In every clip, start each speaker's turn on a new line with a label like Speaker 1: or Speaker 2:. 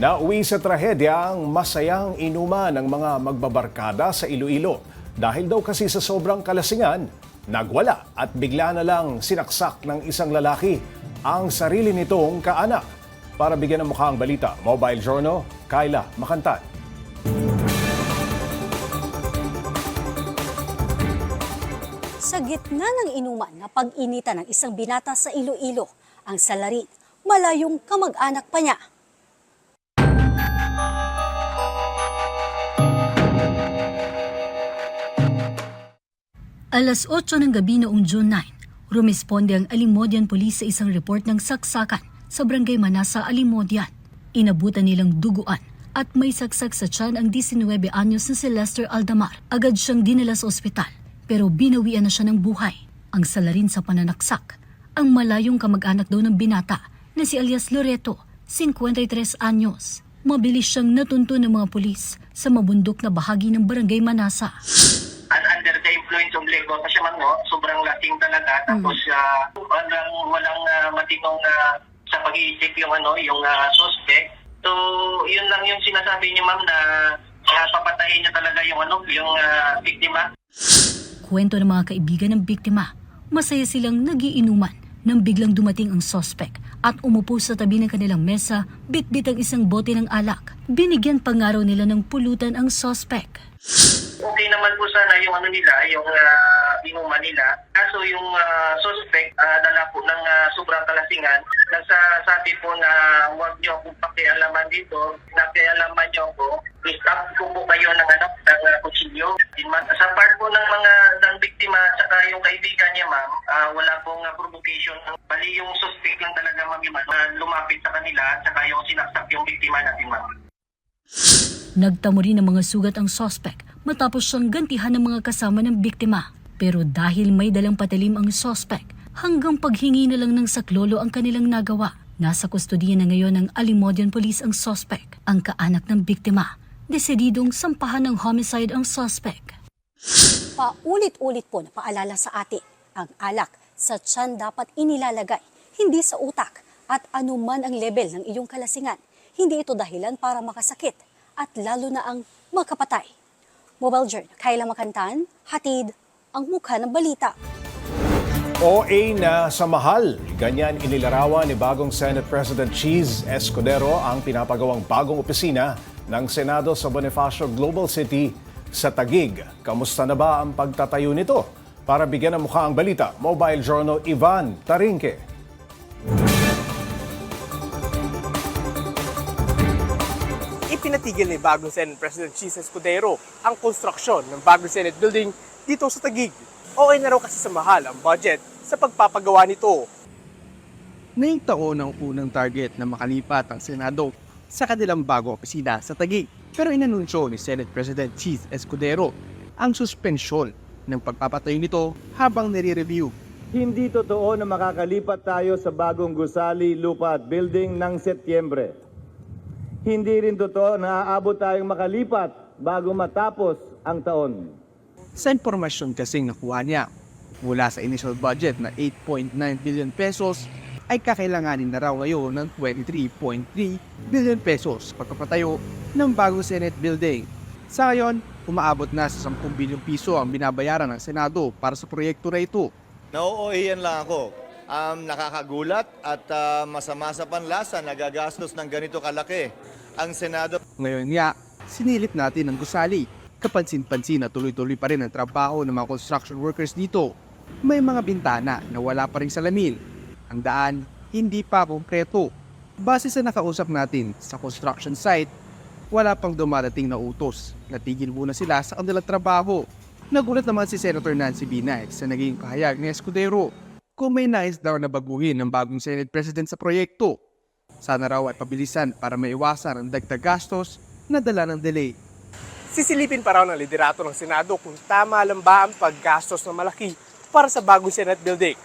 Speaker 1: Nauwi sa trahedya ang masayang inuman ng mga magbabarkada sa Iloilo. Dahil daw kasi sa sobrang kalasingan, nagwala at bigla na lang sinaksak ng isang lalaki ang sarili nitong kaanak. Para bigyan ng mukha ang balita, Mobile Journal, Kyla Makantan.
Speaker 2: Sa gitna ng inuman na pag-inita ng isang binata sa Iloilo, ang salarin, malayong kamag-anak pa niya. Alas 8 ng gabi noong June 9, rumisponde ang Alimodian Police sa isang report ng saksakan sa Barangay Manasa, Alimodian. Inabutan nilang duguan at may saksak sa tiyan ang 19 anyos na si Lester Aldamar. Agad siyang dinala sa ospital pero binawian na siya ng buhay. Ang salarin sa pananaksak, ang malayong kamag-anak daw ng binata na si alias Loreto, 53 anyos. Mabilis siyang natunto ng mga pulis sa mabundok na bahagi ng Barangay Manasa.
Speaker 3: Of Lego kasi man no, sobrang lasing talaga tapos ah, walang walang ah, matinong ah, sa pag-iisip yung ano yung ah, suspect. So, yun lang yung sinasabi niyo ma'am na uh, papatayin niya talaga yung ano yung ah, biktima.
Speaker 2: Kwento ng mga kaibigan ng biktima, masaya silang nagiinuman nang biglang dumating ang sospek at umupo sa tabi ng kanilang mesa, bitbit ang isang bote ng alak. Binigyan pa nga raw nila ng pulutan ang sospek.
Speaker 3: Okay naman po sana yung ano nila, yung uh, inuman nila. Kaso yung ah, suspect, uh, dala po ng ah, sobrang kalasingan, nagsasabi po na huwag niyo akong pakialaman dito, nakialaman niyo ako, stop ko po kayo ng, ano, ng uh, kutsilyo. Sa part po ng mga ng biktima at saka yung kaibigan niya ma'am, ah, wala pong ah, provocation. Bali yung suspect lang talaga ma'am yung ah, lumapit sa kanila at saka yung sinaksak yung biktima natin ma'am.
Speaker 2: Nagtamo rin ng mga sugat ang sospek matapos siyang gantihan ng mga kasama ng biktima. Pero dahil may dalang patalim ang sospek, hanggang paghingi na lang ng saklolo ang kanilang nagawa. Nasa kustodiya na ngayon ng Alimodian Police ang sospek, ang kaanak ng biktima. Desididong sampahan ng homicide ang sospek. Paulit-ulit po na paalala sa atin, ang alak sa tiyan dapat inilalagay, hindi sa utak at anuman ang level ng iyong kalasingan. Hindi ito dahilan para makasakit at lalo na ang makapatay. Mobile Journal, Kayla Makantan, hatid ang mukha ng balita.
Speaker 1: OA na sa mahal. Ganyan inilarawan ni bagong Senate President Cheese Escudero ang pinapagawang bagong opisina ng Senado sa Bonifacio Global City sa Tagig. Kamusta na ba ang pagtatayo nito? Para bigyan ng mukha ang balita, Mobile Journal Ivan Tarinque.
Speaker 4: Ipinatigil ni bagong Senate President Cheese Escudero ang konstruksyon ng bagong Senate building dito sa Taguig. Okay na raw kasi sa mahal ang budget sa pagpapagawa nito. Ngayong taon ang unang target na makalipat ang Senado sa kanilang bagong opisina sa Taguig. Pero inanunsyo ni Senate President Cheese Escudero ang suspensyon ng pagpapatayo nito habang nire-review
Speaker 5: Hindi totoo na makakalipat tayo sa bagong gusali, lupa at building ng Setyembre. Hindi rin totoo na aabot tayong makalipat bago matapos ang taon.
Speaker 4: sa impormasyon kasing nakuha niya. Mula sa initial budget na 8.9 billion pesos ay kakailanganin na raw ngayon ng 23.3 billion pesos pagpapatayo ng bagong Senate building. Sa ngayon, umaabot na sa 10 bilyong piso ang binabayaran ng Senado para sa proyekto na ito.
Speaker 6: Nauuhiyan lang ako. Um, nakakagulat at ah, masama sa panlasa nagagastos ng ganito kalaki. Ang Senado
Speaker 4: Ngayon nga, sinilip natin ang gusali. Kapansin-pansin na tuloy-tuloy pa rin ang trabaho ng mga construction workers dito. May mga bintana na wala pa rin salamin. Ang daan, hindi pa konkreto. Base sa nakausap natin sa construction site, wala pang dumarating na utos. Natigil muna sila sa kanilang trabaho. Nagulat naman si Senator Nancy Binay sa naging pahayag ni Escudero kung may nais daw na baguhin ng bagong Senate President sa proyekto. Sana raw ay pabilisan para maiwasan ang dagdag gastos na dala ng delay. Sisilipin pa raw ng liderato ng Senado kung tama lang ba ang paggastos ng malaki para sa bagong Senate building.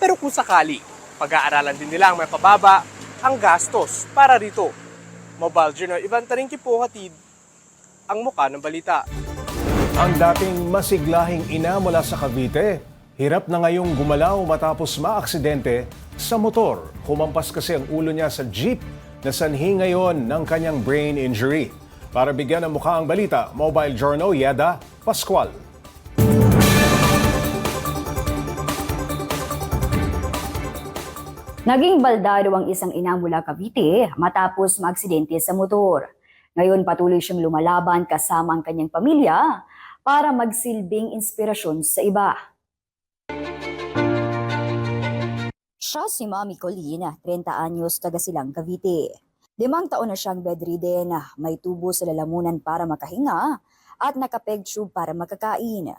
Speaker 4: Pero kung sakali, pag-aaralan din nila ang may pababa ang gastos para rito. Mobile Journal Ivan Taringki po hatid ang muka ng balita.
Speaker 1: Ang dating masiglahing ina mula sa Cavite, hirap na ngayong gumalaw matapos maaksidente sa motor. Humampas kasi ang ulo niya sa jeep na sanhi ngayon ng kanyang brain injury. Para bigyan ng mukha ang balita, Mobile Journal Yeda Pascual.
Speaker 7: Naging baldado ang isang ina mula Cavite matapos maaksidente sa motor. Ngayon patuloy siyang lumalaban kasama ang kanyang pamilya para magsilbing inspirasyon sa iba. Siya si Mami Colina, 30 anyos, taga silang Cavite. Limang taon na siyang bedridden, may tubo sa lalamunan para makahinga at nakapeg tube para makakain.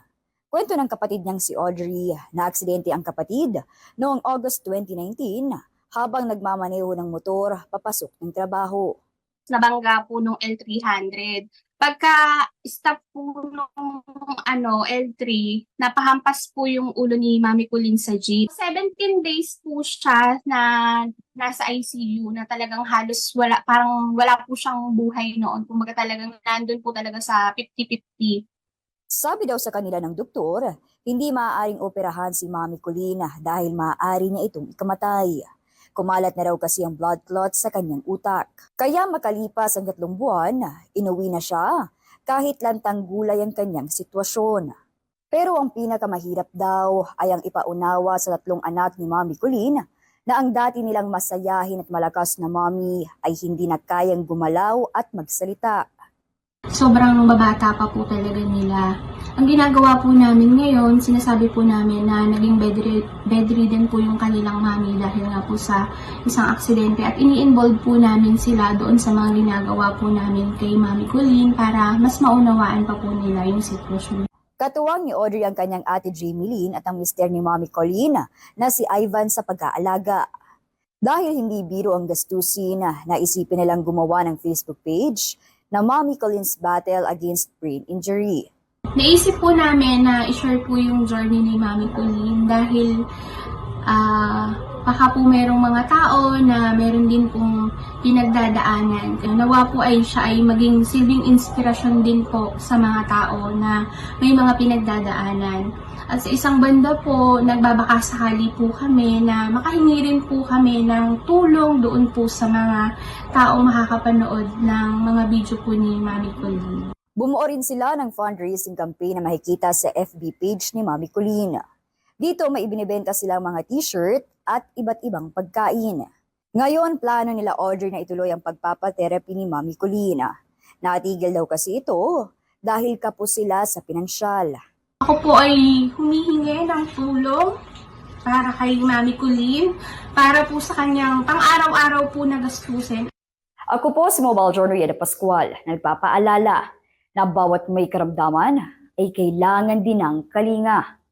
Speaker 7: Kwento ng kapatid niyang si Audrey na aksidente ang kapatid noong August 2019 habang nagmamaneho ng motor papasok ng trabaho.
Speaker 8: nabangga po nung L300. Pagka stop po nung ano, L3, napahampas po yung ulo ni Mami Kulin sa jeep. 17 days po siya na nasa ICU na talagang halos wala, parang wala po siyang buhay noon. Kumbaga talagang nandun po talaga sa 50-50.
Speaker 7: Sabi daw sa kanila ng doktor, hindi maaaring operahan si Mami Colina dahil maaari niya itong ikamatay. Kumalat na raw kasi ang blood clot sa kanyang utak. Kaya makalipas ang tatlong buwan, inuwi na siya kahit lantang gulay ang kanyang sitwasyon. Pero ang pinakamahirap daw ay ang ipaunawa sa tatlong anak ni Mami Colin na ang dati nilang masayahin at malakas na mami ay hindi na kayang gumalaw at magsalita.
Speaker 8: Sobrang babata pa po talaga nila. Ang ginagawa po namin ngayon, sinasabi po namin na naging bedrid- bedridden po yung kanilang mami dahil nga po sa isang aksidente at ini-involve po namin sila doon sa mga ginagawa po namin kay Mami Colleen para mas maunawaan pa po nila yung sitwasyon.
Speaker 7: Katuwang ni Audrey ang kanyang ate Jamie Lynn at ang mister ni Mommy Colleen na si Ivan sa pag-aalaga. Dahil hindi biro ang gastusin, naisipin nilang gumawa ng Facebook page na Mommy Colleen's Battle Against Brain Injury.
Speaker 8: Naisip po namin na i-share po yung journey ni Mami Colleen dahil ah baka po merong mga tao na meron din pong pinagdadaanan. Nawa po ay siya ay maging silbing inspirasyon din po sa mga tao na may mga pinagdadaanan. At sa isang banda po, nagbabaka sakali po kami na makahingi rin po kami ng tulong doon po sa mga taong makakapanood ng mga video po ni Mami Colleen.
Speaker 7: Bumuo rin sila ng fundraising campaign na makikita sa FB page ni Mommy Colleen. Dito may ibinibenta silang mga t-shirt at iba't ibang pagkain. Ngayon, plano nila Audrey na ituloy ang pagpapatherapy ni Mommy Colleen. Natigil daw kasi ito dahil kapos sila sa pinansyal.
Speaker 8: Ako po ay humihingi ng tulong para kay Mami Colleen, para po sa kanyang pang-araw-araw po na gastusin.
Speaker 7: Ako po si Mobile Journal Yeda Pascual, nagpapaalala na bawat may karamdaman ay kailangan din ng kalinga.